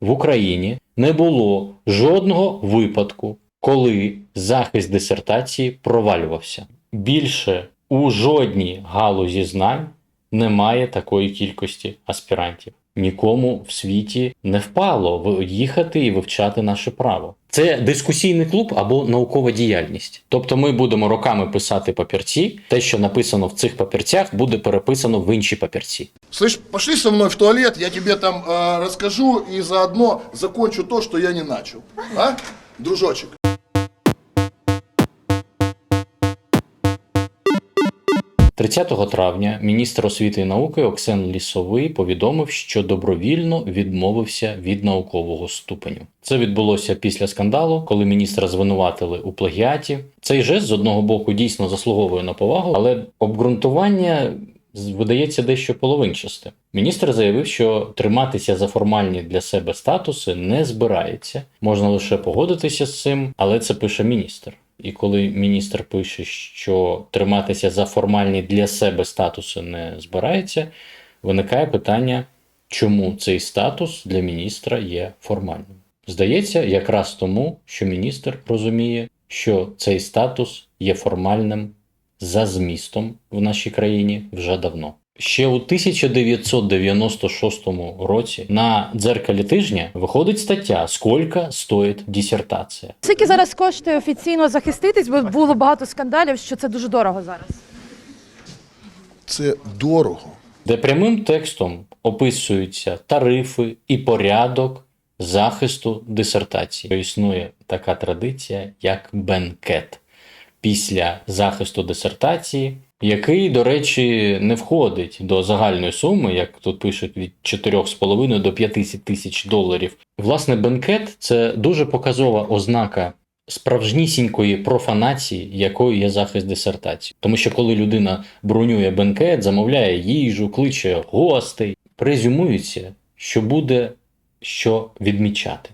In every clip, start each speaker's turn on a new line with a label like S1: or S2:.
S1: в Україні не було жодного випадку, коли захист дисертації провалювався. Більше у жодній галузі знань немає такої кількості аспірантів. Нікому в світі не впало їхати і вивчати наше право. Це дискусійний клуб або наукова діяльність. Тобто ми будемо роками писати папірці. Те, що написано в цих папірцях, буде переписано в інші папірці.
S2: Слышь, пошли со мной в туалет, я тебе там э, расскажу и заодно закончу то, что я не начал. А, дружочек?
S1: 30 травня міністр освіти і науки Оксен Лісовий повідомив, що добровільно відмовився від наукового ступеню. Це відбулося після скандалу, коли міністра звинуватили у плагіаті. Цей жест з одного боку дійсно заслуговує на повагу, але обґрунтування видається дещо половинчасте. Міністр заявив, що триматися за формальні для себе статуси не збирається. Можна лише погодитися з цим, але це пише міністр. І коли міністр пише, що триматися за формальні для себе статуси не збирається, виникає питання, чому цей статус для міністра є формальним. Здається, якраз тому, що міністр розуміє, що цей статус є формальним за змістом в нашій країні вже давно. Ще у 1996 році на дзеркалі тижня виходить стаття «Скільки стоїть дисертація.
S3: Скільки зараз коштує офіційно захиститись, бо було багато скандалів, що це дуже дорого зараз.
S2: Це дорого.
S1: де прямим текстом описуються тарифи і порядок захисту дисертації. Існує така традиція, як бенкет після захисту дисертації, який, до речі, не входить до загальної суми, як тут пишуть, від 4,5 до 5 тисяч доларів. Власне, бенкет це дуже показова ознака справжнісінької профанації, якою є захист дисертації. Тому що коли людина бронює бенкет, замовляє їжу, кличе гостей, презюмується, що буде що відмічати.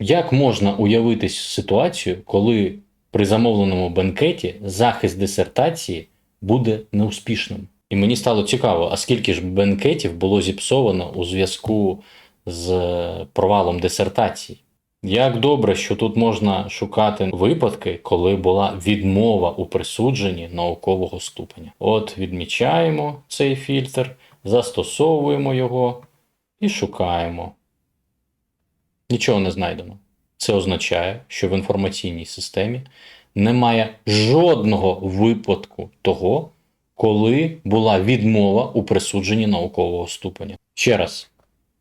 S1: Як можна уявити ситуацію, коли при замовленому бенкеті захист дисертації буде неуспішним? І мені стало цікаво, а скільки ж бенкетів було зіпсовано у зв'язку з провалом дисертації? Як добре, що тут можна шукати випадки, коли була відмова у присудженні наукового ступеня. От відмічаємо цей фільтр, застосовуємо його і шукаємо. Нічого не знайдено. Це означає, що в інформаційній системі немає жодного випадку того, коли була відмова у присудженні наукового ступеня. Ще раз,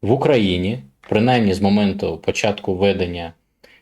S1: в Україні, принаймні з моменту початку ведення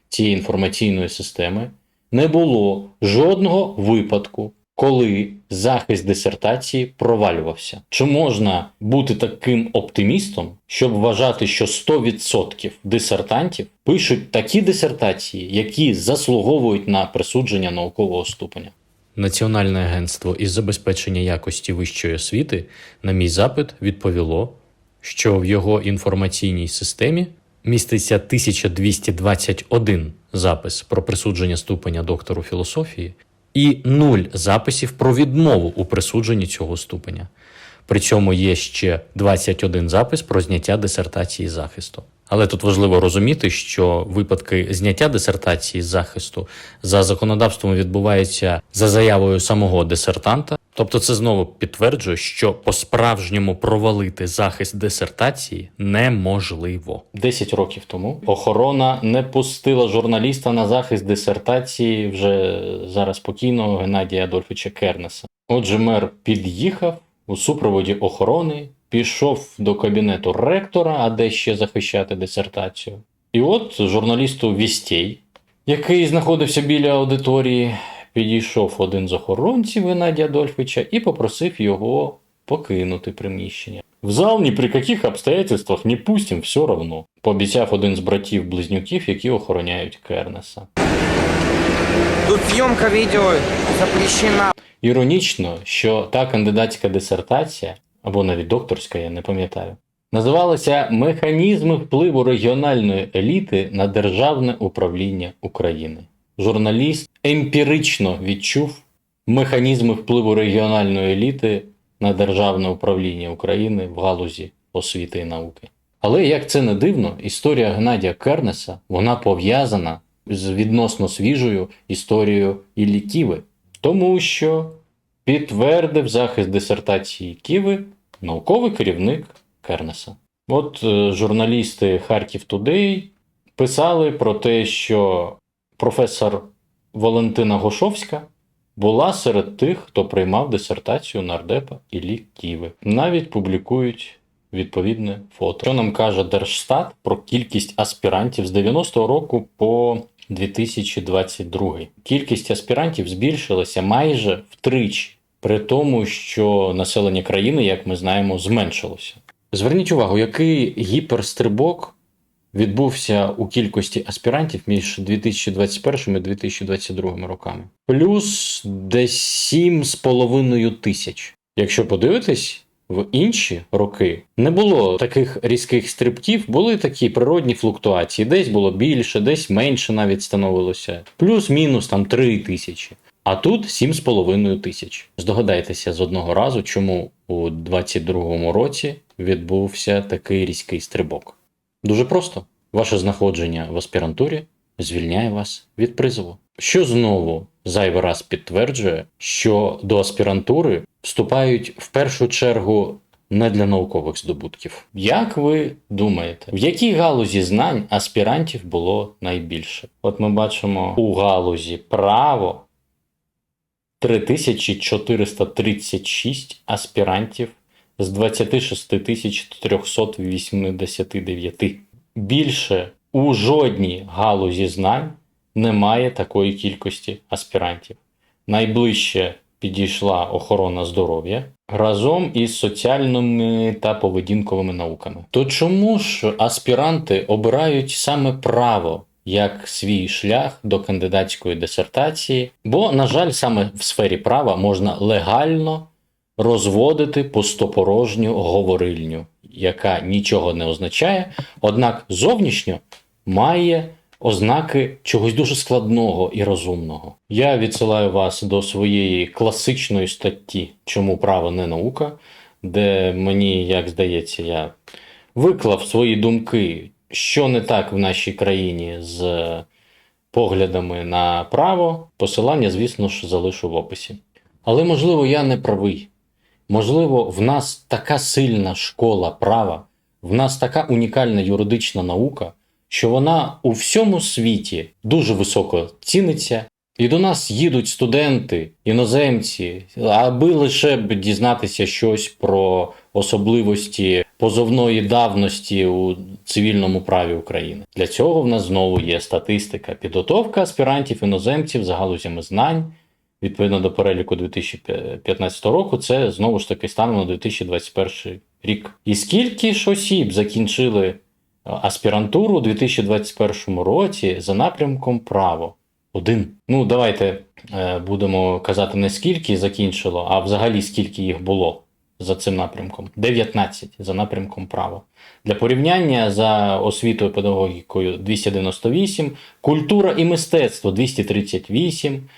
S1: цієї інформаційної системи, не було жодного випадку, коли захист дисертації провалювався. Чи можна бути таким оптимістом, щоб вважати, що 100% дисертантів пишуть такі дисертації, які заслуговують на присудження наукового ступеня? Національне агентство із забезпечення якості вищої освіти на мій запит відповіло, що в його інформаційній системі міститься 1221 запис про присудження ступеня доктору філософії і нуль записів про відмову у присудженні цього ступеня. При цьому є ще 21 запис про зняття дисертації захисту. Але тут важливо розуміти, що випадки зняття дисертації захисту за законодавством відбуваються за заявою самого дисертанта. Тобто, це знову підтверджує, що по-справжньому провалити захист дисертації неможливо. Десять років тому охорона не пустила журналіста на захист дисертації вже зараз покійного Геннадія Адольфовича Кернеса. Отже, мер під'їхав у супроводі охорони, пішов до кабінету ректора, а де ще захищати дисертацію. І от журналісту Вістей, який знаходився біля аудиторії, підійшов один з охоронців Геннадія Адольфовича і попросив його покинути приміщення. В зал ні при яких обстоятельствах не пустим все равно, пообіцяв один з братів-близнюків, які охороняють Кернеса.
S4: Тут съемка видео запрещена.
S1: Іронічно, що та кандидатська дисертація, або навіть докторська, я не пам'ятаю, називалася Механізми впливу регіональної еліти на державне управління України. Журналіст емпірично відчув механізми впливу регіональної еліти на державне управління України в галузі освіти і науки. Але як це не дивно, історія Геннадія Кернеса вона пов'язана з відносно свіжою історією Іллі Ківи, тому що підтвердив захист дисертації Ківи науковий керівник Кернеса. От е, журналісти Харків Today писали про те, що професор Валентина Гошовська була серед тих, хто приймав дисертацію нардепа Іллі Ківи. Навіть публікують відповідне фото. Що нам каже Держстат про кількість аспірантів з 90-го року по 2022. Кількість аспірантів збільшилася майже втричі, при тому, що населення країни, як ми знаємо, зменшилося. Зверніть увагу, який гіперстрибок відбувся у кількості аспірантів між 2021 і 2022 роками. Плюс десь 7,5 тисяч. Якщо подивитись, в інші роки не було таких різких стрибків, були такі природні флуктуації. Десь було більше, десь менше навіть становилося. Плюс-мінус там 3 тисячі. А тут 7,5 тисяч. Здогадайтеся з одного разу, чому у 2022 році відбувся такий різкий стрибок. Дуже просто. Ваше знаходження в аспірантурі звільняє вас від призову. Що знову зайвий раз підтверджує, що до аспірантури вступають в першу чергу не для наукових здобутків. Як ви думаєте, в якій галузі знань аспірантів було найбільше? От ми бачимо у галузі право 3436 аспірантів з 26 489. Більше у жодній галузі знань немає такої кількості аспірантів. Найближче підійшла охорона здоров'я разом із соціальними та поведінковими науками. То чому ж аспіранти обирають саме право як свій шлях до кандидатської дисертації? Бо, на жаль, саме в сфері права можна легально розводити пустопорожню говорильню, яка нічого не означає, однак зовнішньо має ознаки чогось дуже складного і розумного. Я відсилаю вас до своєї класичної статті Чому право не наука, де мені, як здається, я виклав свої думки, що не так в нашій країні з поглядами на право. Посилання, звісно ж, залишу в описі. Але можливо, я не правий. Можливо, в нас така сильна школа права, в нас така унікальна юридична наука, що вона у всьому світі дуже високо ціниться, і до нас їдуть студенти, іноземці, аби лише б дізнатися щось про особливості позовної давності у цивільному праві України. Для цього в нас знову є статистика, підготовка аспірантів іноземців за галузями знань. Відповідно до переліку 2015 року, це знову ж таки станом на 2021 рік. І скільки ж осіб закінчили е, аспірантуру у 2021 році за напрямком право? Один. Ну, давайте е, будемо казати не скільки закінчило, а взагалі скільки їх було за цим напрямком. 19 за напрямком право. Для порівняння за освітою педагогікою 298, культура і мистецтво 238.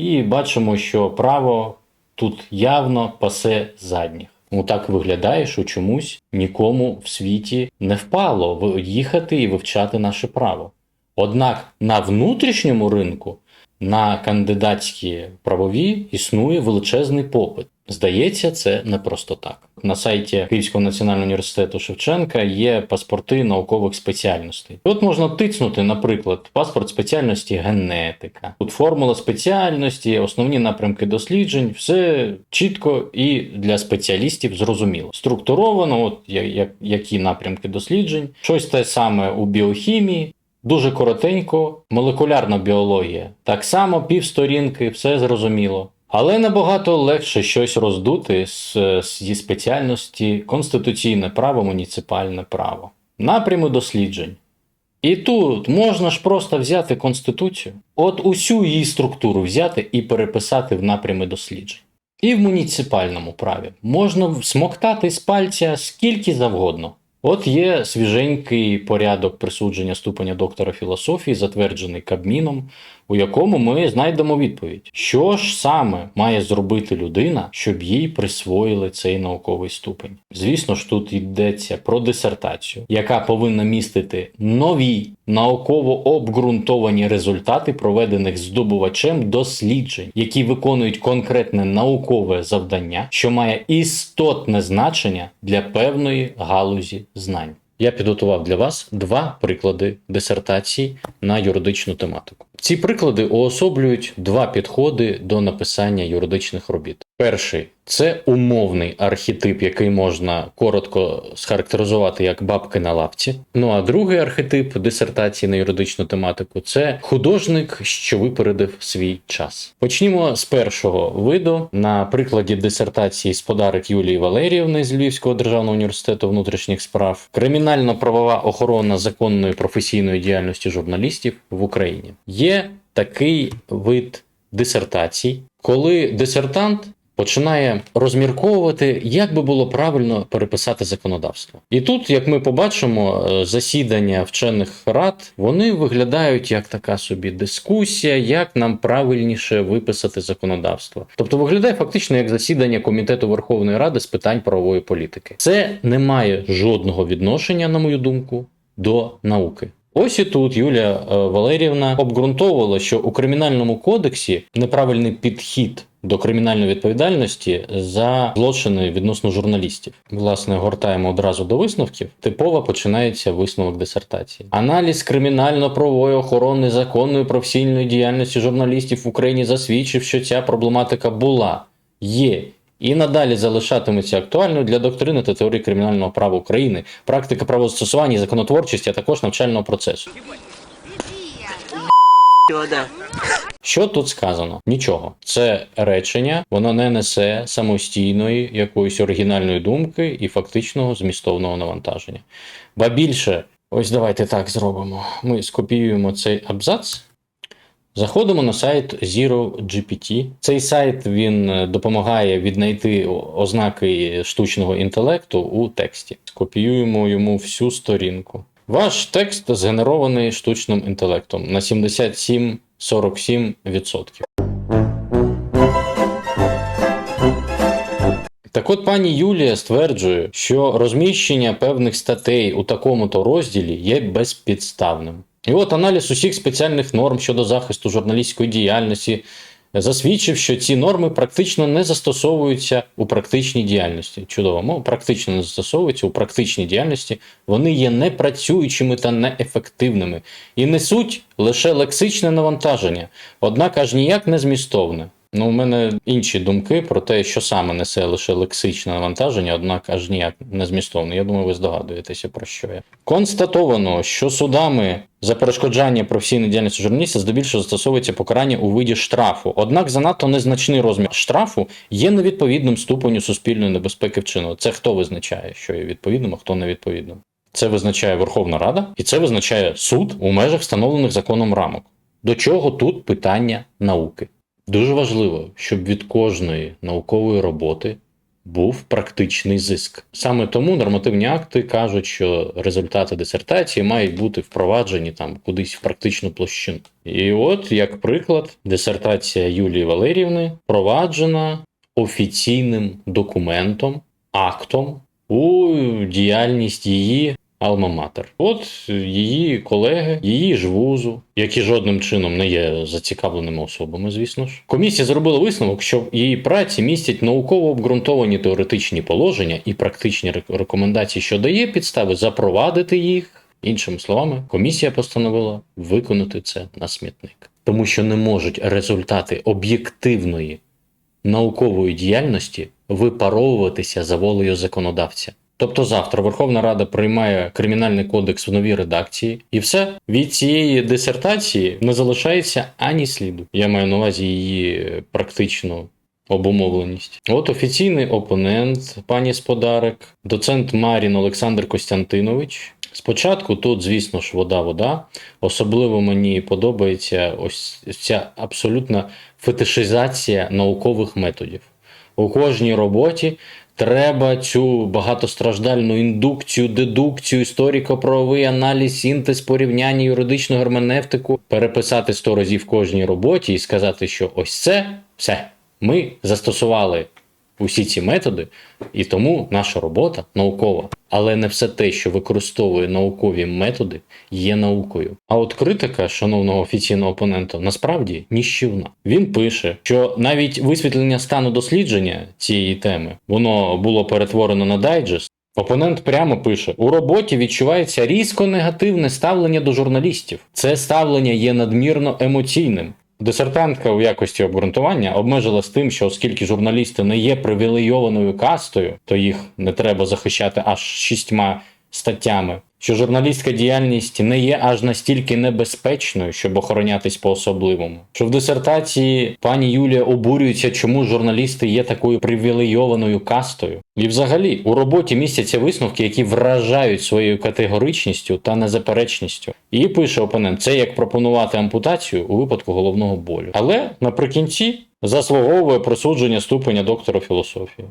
S1: І бачимо, що право тут явно пасе задніх. Ну так виглядає, що чомусь нікому в світі не впало їхати і вивчати наше право. Однак на внутрішньому ринку на кандидатські правові існує величезний попит. Здається, це не просто так. На сайті Київського національного університету Шевченка є паспорти наукових спеціальностей. От можна тицнути, наприклад, паспорт спеціальності генетика. Тут формула спеціальності, основні напрямки досліджень, все чітко і для спеціалістів зрозуміло. Структуровано, от які напрямки досліджень, щось те саме у біохімії. Дуже коротенько, молекулярна біологія. Так само півсторінки, все зрозуміло. Але набагато легше щось роздути зі спеціальності конституційне право, муніципальне право. Напрями досліджень. І тут можна ж просто взяти Конституцію, от усю її структуру взяти і переписати в напрями досліджень. І в муніципальному праві можна смоктати з пальця скільки завгодно. От є свіженький порядок присудження ступеня доктора філософії, затверджений Кабміном, у якому ми знайдемо відповідь, що ж саме має зробити людина, щоб їй присвоїли цей науковий ступень. Звісно ж, тут йдеться про дисертацію, яка повинна містити нові науково обґрунтовані результати проведених здобувачем досліджень, які виконують конкретне наукове завдання, що має істотне значення для певної галузі знань. Я підготував для вас два приклади дисертацій на юридичну тематику. Ці приклади уособлюють два підходи до написання юридичних робіт. Перший це умовний архетип, який можна коротко схарактеризувати як бабки на лапці. Ну а другий архетип дисертації на юридичну тематику це художник, що випередив свій час. Почнімо з першого виду на прикладі дисертації з подарок Юлії Валеріївни з Львівського державного університету внутрішніх справ кримінально-правова охорона законної професійної діяльності журналістів в Україні. Є такий вид дисертацій, коли дисертант починає розмірковувати, як би було правильно переписати законодавство. І тут, як ми побачимо, е, засідання вчених рад вони виглядають як така собі дискусія, як нам правильніше виписати законодавство. Тобто виглядає фактично як засідання комітету Верховної Ради з питань правової політики. Це не має жодного відношення, на мою думку, до науки. Ось і тут Юлія е, Валеріївна обґрунтовувала, що у кримінальному кодексі неправильний підхід до кримінальної відповідальності за злочини відносно журналістів. Власне, гортаємо одразу до висновків. Типово починається висновок дисертації. Аналіз кримінально-правової охорони законної професійної діяльності журналістів в Україні засвідчив, що ця проблематика була, є і надалі залишатиметься актуальною для доктрини та теорії кримінального права України, практики правозастосування і законотворчості, а також навчального процесу. Що тут сказано? Нічого. Це речення, воно не несе самостійної якоїсь оригінальної думки і фактичного змістовного навантаження. Ба більше, ось давайте так зробимо. Ми скопіюємо цей абзац. Заходимо на сайт ZeroGPT. Цей сайт він е, допомагає віднайти ознаки штучного інтелекту у тексті. Скопіюємо йому всю сторінку. Ваш текст згенерований штучним інтелектом на 77-47%. Так от пані Юлія стверджує, що розміщення певних статей у такому-то розділі є безпідставним. І от аналіз усіх спеціальних норм щодо захисту журналістської діяльності засвідчив, що ці норми практично не застосовуються у практичній діяльності. Чудово, мова практично не застосовуються у практичній діяльності. Вони є непрацюючими та неефективними і несуть лише лексичне навантаження, однак аж ніяк не змістовне. Ну, у мене інші думки про те, що саме несе лише лексичне навантаження, однак аж ніяк не змістовне. Я думаю, ви здогадуєтеся про що я. Констатовано, що судами за перешкоджання професійної діяльності журналіста здебільшого застосовується покарання у виді штрафу. Однак занадто незначний розмір штрафу є невідповідним ступеню суспільної небезпеки вчину. Це хто визначає, що є відповідним, а хто невідповідним? Це визначає Верховна Рада, і це визначає суд у межах встановлених законом рамок. До чого тут питання науки? Дуже важливо, щоб від кожної наукової роботи був практичний зиск. Саме тому нормативні акти кажуть, що результати дисертації мають бути впроваджені там кудись в практичну площину. І от, як приклад, дисертація Юлії Валеріївни впроваджена офіційним документом, актом у діяльність її Алма-Матер. От її колеги, її ж вузу, які жодним чином не є зацікавленими особами, звісно ж. Комісія зробила висновок, що її праці містять науково обґрунтовані теоретичні положення і практичні рек- рекомендації, що дає підстави запровадити їх. Іншими словами, комісія постановила виконати це на смітник, тому що не можуть результати об'єктивної наукової діяльності випаровуватися за волею законодавця. Тобто завтра Верховна Рада приймає кримінальний кодекс в новій редакції, і все від цієї дисертації не залишається ані сліду. Я маю на увазі її практичну обумовленість. От офіційний опонент пані Сподарик, доцент Марін Олександр Костянтинович. Спочатку тут, звісно ж, вода-вода. Особливо мені подобається ось ця абсолютна фетишизація наукових методів. У кожній роботі Треба цю багатостраждальну індукцію, дедукцію, історико-правовий аналіз, синтез, порівняння, юридичну герменевтику переписати сто разів в кожній роботі і сказати, що ось це все. Ми застосували усі ці методи, і тому наша робота наукова. Але не все те, що використовує наукові методи, є наукою. А от критика шановного офіційного опонента насправді ніщівна. Він пише, що навіть висвітлення стану дослідження цієї теми воно було перетворено на дайджест. Опонент прямо пише: у роботі відчувається різко негативне ставлення до журналістів. Це ставлення є надмірно емоційним. Дисертантка у якості обґрунтування обмежила з тим, що оскільки журналісти не є привілейованою кастою, то їх не треба захищати аж шістьма статтями. Що журналістська діяльність не є аж настільки небезпечною, щоб охоронятись по-особливому. Що в дисертації пані Юлія обурюється, чому журналісти є такою привілейованою кастою. І взагалі у роботі містяться висновки, які вражають своєю категоричністю та незаперечністю. І пише опонент: це як пропонувати ампутацію у випадку головного болю. Але наприкінці заслуговує присудження ступеня доктора філософії.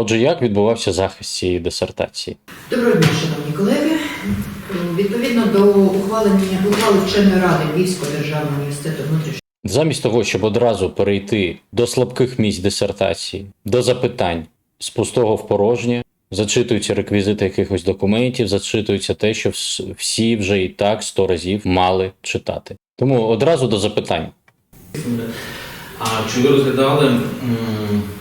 S1: Отже, як відбувався захист цієї дисертації?
S5: Доброго дня, шановні колеги. Відповідно до ухвалення ухвали вченої ради Львівського державного університету внутрішньої
S1: Замість того, щоб одразу перейти до слабких місць дисертації, до запитань з пустого в порожнє, зачитуються реквізити якихось документів, зачитується те, що всі вже і так сто разів мали читати. Тому одразу до запитань.
S6: А чи ви розглядали,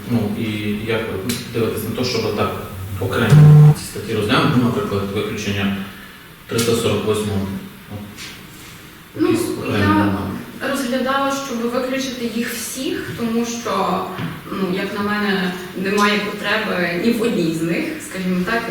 S6: ну і як ви дивитесь на те, щоб так окремо ці статті розглянути, ну, наприклад, виключення 348
S7: Ну, я розглядала, щоб виключити їх всіх, тому що, ну, як на мене, немає потреби ні в одній з них, скажімо так.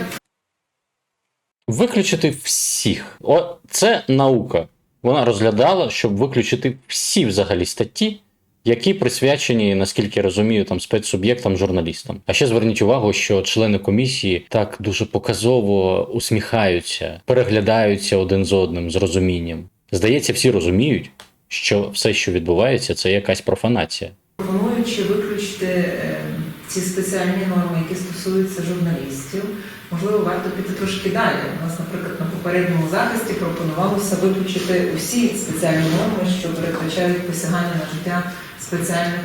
S1: Виключити всіх. О, це наука. Вона розглядала, щоб виключити всі взагалі статті, які присвячені, наскільки розумію, там спецсуб'єктам, журналістам. А ще зверніть увагу, що члени комісії так дуже показово усміхаються, переглядаються один з одним з розумінням. Здається, всі розуміють, що все, що відбувається, це якась профанація.
S5: пропонуючи виключити е, ці спеціальні норми, які стосуються журналістів, можливо, варто піти трошки далі. У нас, наприклад, на попередньому захисті пропонувалося виключити усі спеціальні норми, що передбачають посягання на життя спеціальних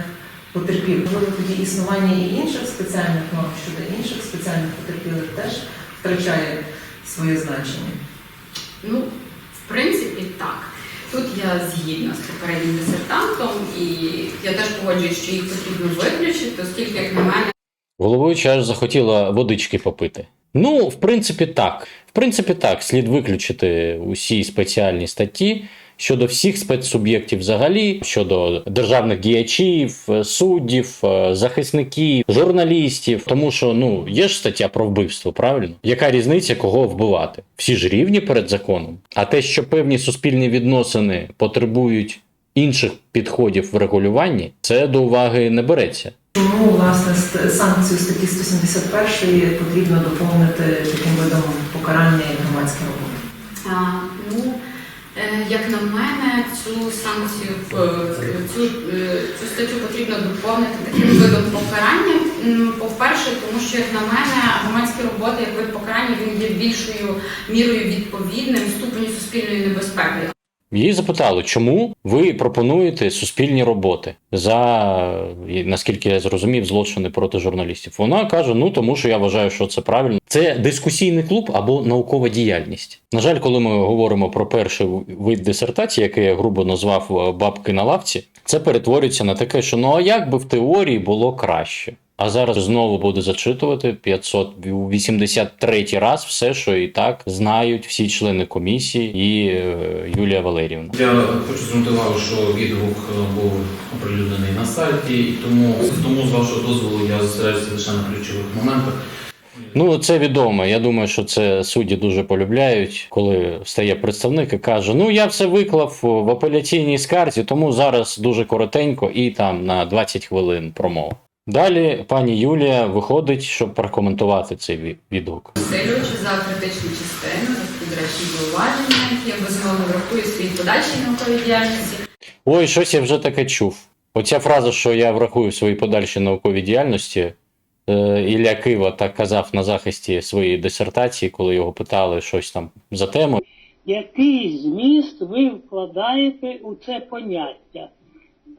S5: потерпілих. Можливо, тоді існування і інших спеціальних норм щодо інших спеціальних потерпілих теж втрачає своє значення.
S7: Ну, в принципі, так. Тут я згідна з попереднім дисертантом, і я теж погоджуюсь, що їх потрібно виключити, оскільки, як на мене,
S1: Головуюча аж захотіла водички попити. Ну, в принципі, так. В принципі, так, слід виключити усі спеціальні статті щодо всіх спецсуб'єктів взагалі, щодо державних діячів, е, суддів, е, захисників, журналістів. Тому що ну є ж стаття про вбивство, правильно? Яка різниця, кого вбивати? Всі ж рівні перед законом. А те, що певні суспільні відносини потребують інших підходів в регулюванні, це до уваги не береться.
S5: Тому, власне, санкцію статті 171 потрібно доповнити таким видом покарання як громадська робота.
S7: а, ну, як на мене, цю санкцію, е, цю, е, цю статтю потрібно доповнити таким видом покарання. По-перше, тому що, як на мене, громадські роботи як вид покарання він є більшою мірою відповідним ступеню суспільної небезпеки.
S1: Її запитали, чому ви пропонуєте суспільні роботи за наскільки я зрозумів, злочини проти журналістів. Вона каже: ну тому що я вважаю, що це правильно. Це дискусійний клуб або наукова діяльність. На жаль, коли ми говоримо про перший вид дисертації, який я грубо назвав бабки на лавці, це перетворюється на таке, що ну а як би в теорії було краще. А зараз знову буду зачитувати 583 раз все, що і так знають всі члени комісії і е, Юлія Валеріївна.
S6: Я хочу звернути увагу, що відгук е, був оприлюднений на сайті, і тому, тому з вашого дозволу я зосереджуся лише на ключових моментах.
S1: Ну, це відомо. Я думаю, що це судді дуже полюбляють, коли стає представник і каже: Ну, я все виклав в апеляційній скарзі, тому зараз дуже коротенько і там на 20 хвилин промова. Далі пані Юлія виходить, щоб прокоментувати цей ві- відгук.
S7: Посилюючи за критичну частину, за підречні зауваження, я безумовно врахую в своїй подальшій науковій діяльності.
S1: Ой, щось я вже таке чув. Оця фраза, що я врахую в своїй подальшій науковій діяльності, Е, Ілля Кива так казав на захисті своєї дисертації, коли його питали щось там за тему.
S8: Який зміст ви вкладаєте у це поняття?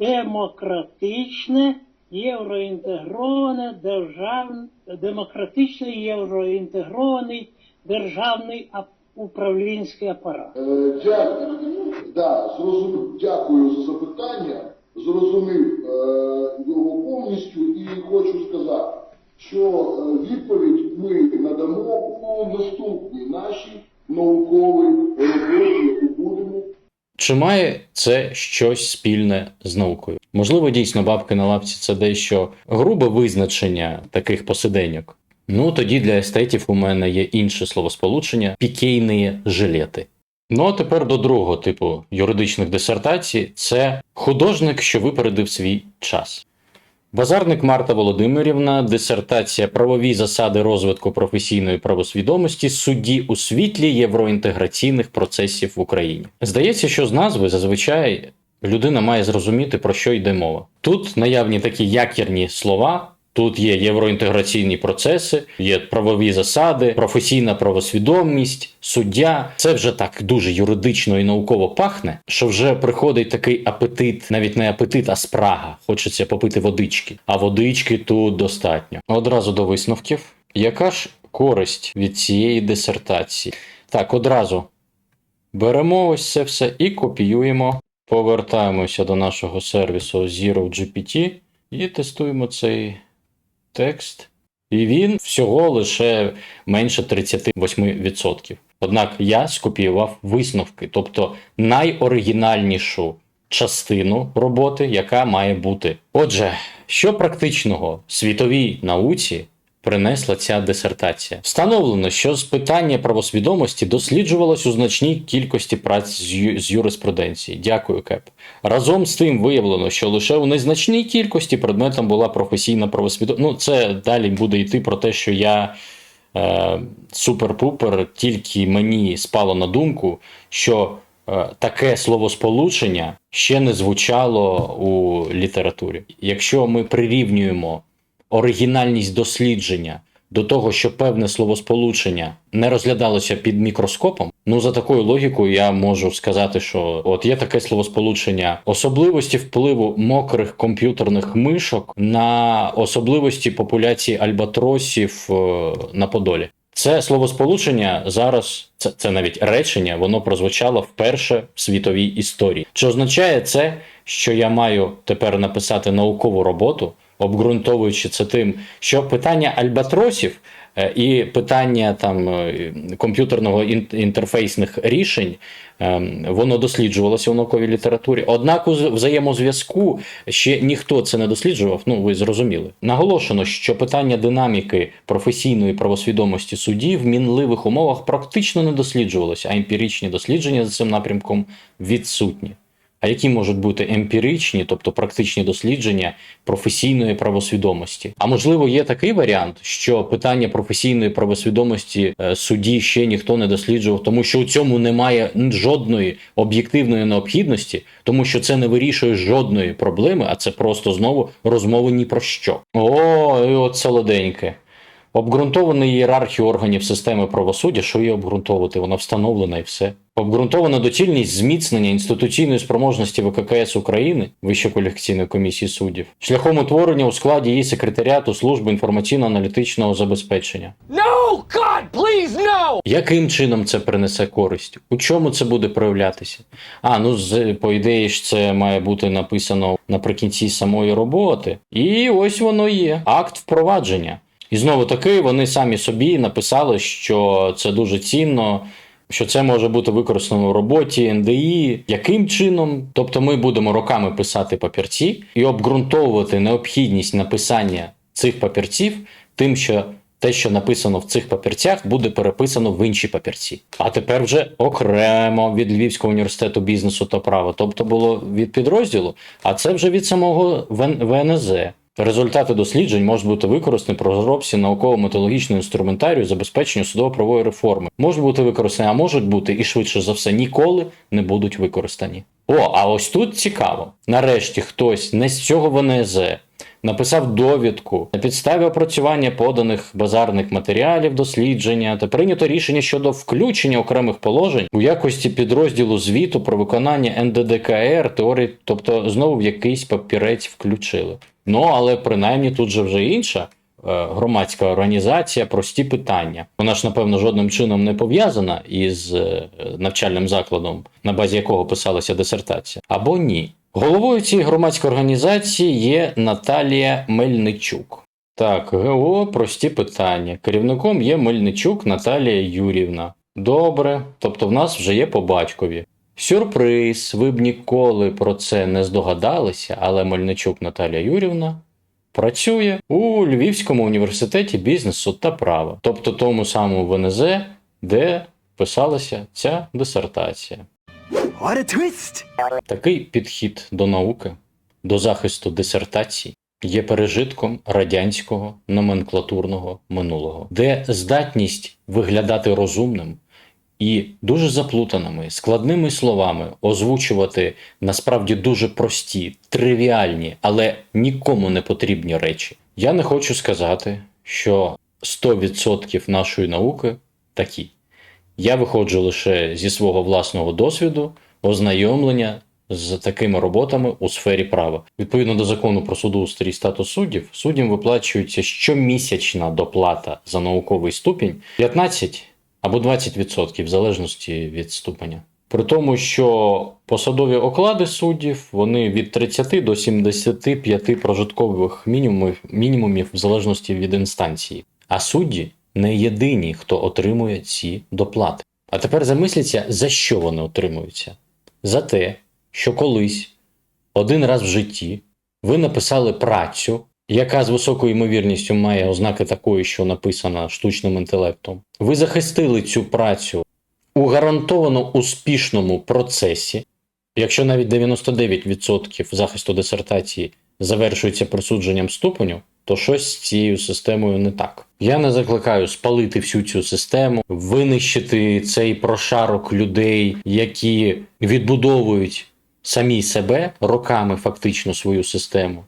S8: Демократичне, євроінтегроване, державне, демократичний євроінтегрований державний управлінський апарат.
S2: Е, Дякую. Да, зрозумів. Дякую за запитання. Зрозумів е, його повністю і хочу сказати, що е, відповідь ми надамо у наступній нашій науковій роботі,
S1: Чи має це щось спільне з наукою? Можливо, дійсно бабки на лапці це дещо грубе визначення таких посиденьок. Ну тоді для естетів у мене є інше словосполучення пікейні жилети. Ну а тепер до другого типу юридичних дисертацій це художник, що випередив свій час. Базарник Марта Володимирівна, дисертація правові засади розвитку професійної правосвідомості судді у світлі євроінтеграційних процесів в Україні. Здається, що з назви зазвичай людина має зрозуміти, про що йде мова. Тут наявні такі якірні слова. Тут є євроінтеграційні процеси, є правові засади, професійна правосвідомість, суддя. Це вже так дуже юридично і науково пахне, що вже приходить такий апетит, навіть не апетит, а спрага. Хочеться попити водички. А водички тут достатньо. Одразу до висновків. Яка ж користь від цієї дисертації? Так, одразу беремо ось це все і копіюємо. Повертаємося до нашого сервісу Zero GPT і тестуємо цей текст. І він всього лише менше 38%. Однак я скопіював висновки, тобто найоригінальнішу частину роботи, яка має бути. Отже, що практичного світовій науці принесла ця дисертація? Встановлено, що з питання правосвідомості досліджувалось у значній кількості праць з, юриспруденції. Дякую, Кеп. Разом з тим виявлено, що лише у незначній кількості предметом була професійна правосвідомість. Ну, це далі буде йти про те, що я е, супер-пупер, тільки мені спало на думку, що е, таке словосполучення ще не звучало у літературі. Якщо ми прирівнюємо оригінальність дослідження до того, що певне словосполучення не розглядалося під мікроскопом, ну за такою логікою я можу сказати, що от є таке словосполучення особливості впливу мокрих комп'ютерних мишок на особливості популяції альбатросів е, на Подолі. Це словосполучення зараз, це, це навіть речення, воно прозвучало вперше в світовій історії. Чи означає це, що я маю тепер написати наукову роботу, обґрунтовуючи це тим, що питання альбатросів і питання там е, комп'ютерного інтерфейсних рішень ем, воно досліджувалося в науковій літературі. Однак у взаємозв'язку ще ніхто це не досліджував. Ну ви зрозуміли. Наголошено, що питання динаміки професійної правосвідомості судді в мінливих умовах практично не досліджувалося, а емпіричні дослідження за цим напрямком відсутні. А які можуть бути емпіричні, тобто практичні дослідження професійної правосвідомості? А можливо, є такий варіант, що питання професійної правосвідомості е, судді ще ніхто не досліджував, тому що у цьому немає жодної об'єктивної необхідності, тому що це не вирішує жодної проблеми, а це просто знову розмови ні про що. О, і от солоденьке. Обґрунтована ієрархія органів системи правосуддя, що її обґрунтовувати, вона встановлена і все. Обґрунтована доцільність зміцнення інституційної спроможності ВККС України, Вищої кваліфікаційної комісії суддів, шляхом утворення у складі її секретаріату служби інформаційно-аналітичного забезпечення.
S9: No! God, please, no!
S1: Яким чином це принесе користь? У чому це буде проявлятися? А, ну з по ідеї ж це має бути написано наприкінці самої роботи. І ось воно є. Акт впровадження. І знову таки вони самі собі написали, що це дуже цінно. Що це може бути використано в роботі НДІ, яким чином? Тобто ми будемо роками писати папірці і обґрунтовувати необхідність написання цих папірців, тим, що те, що написано в цих папірцях, буде переписано в інші папірці. А тепер вже окремо від Львівського університету бізнесу та права. Тобто було від підрозділу, а це вже від самого ВН- ВНЗ. Результати досліджень можуть бути використані при розробці науково-методологічного інструментарію забезпечення судово-правової реформи. Можуть бути використані, а можуть бути і швидше за все ніколи не будуть використані. О, а ось тут цікаво. Нарешті хтось не з цього ВНЗ, написав довідку на підставі опрацювання поданих базарних матеріалів дослідження та прийнято рішення щодо включення окремих положень у якості підрозділу звіту про виконання НДДКР теорії, тобто знову в якийсь папірець включили. Ну але принаймні тут же вже інша е, громадська організація, прості питання. Вона ж, напевно, жодним чином не пов'язана із е, навчальним закладом, на базі якого писалася дисертація, або ні. Головою цієї громадської організації є Наталія Мельничук. Так, ГО прості питання. Керівником є Мельничук Наталія Юрівна. Добре, тобто в нас вже є по батькові. Сюрприз, ви б ніколи про це не здогадалися, але Мельничук Наталія Юрівна працює у Львівському університеті бізнесу та права, тобто тому самому ВНЗ, де писалася ця дисертація.
S9: What a twist!
S1: Такий підхід до науки, до захисту дисертацій є пережитком радянського номенклатурного минулого, де здатність виглядати розумним і дуже заплутаними, складними словами озвучувати насправді дуже прості, тривіальні, але нікому не потрібні речі. Я не хочу сказати, що 100% нашої науки такі. Я виходжу лише зі свого власного досвіду, ознайомлення з такими роботами у сфері права. Відповідно до закону про судоустрій і статус суддів, суддям виплачується щомісячна доплата за науковий ступінь 15 або 20% в залежності від ступеня. При тому, що посадові оклади суддів вони від 30 до 75 прожиткових мінімумів, мінімумів в залежності від інстанції. А судді не єдині, хто отримує ці доплати. А тепер замисліться, за що вони отримуються? За те, що колись, один раз в житті, ви написали працю, яка з високою ймовірністю має ознаки такої, що написана штучним інтелектом. Ви захистили цю працю у гарантовано успішному процесі, якщо навіть 99% захисту дисертації завершується присудженням ступеню, то щось з цією системою не так. Я не закликаю спалити всю цю систему, винищити цей прошарок людей, які відбудовують самі себе роками фактично свою систему.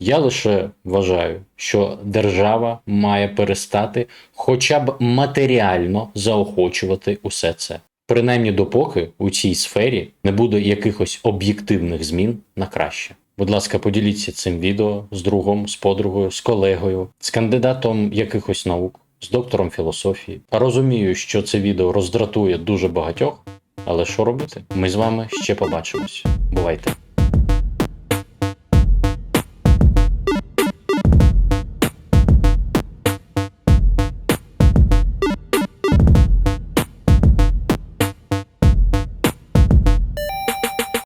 S1: Я лише вважаю, що держава має перестати хоча б матеріально заохочувати усе це. Принаймні допоки у цій сфері не буде якихось об'єктивних змін на краще. Будь ласка, поділіться цим відео з другом, з подругою, з колегою, з кандидатом якихось наук, з доктором філософії. Розумію, що це відео роздратує дуже багатьох, але що робити? Ми з вами ще побачимось. Бувайте!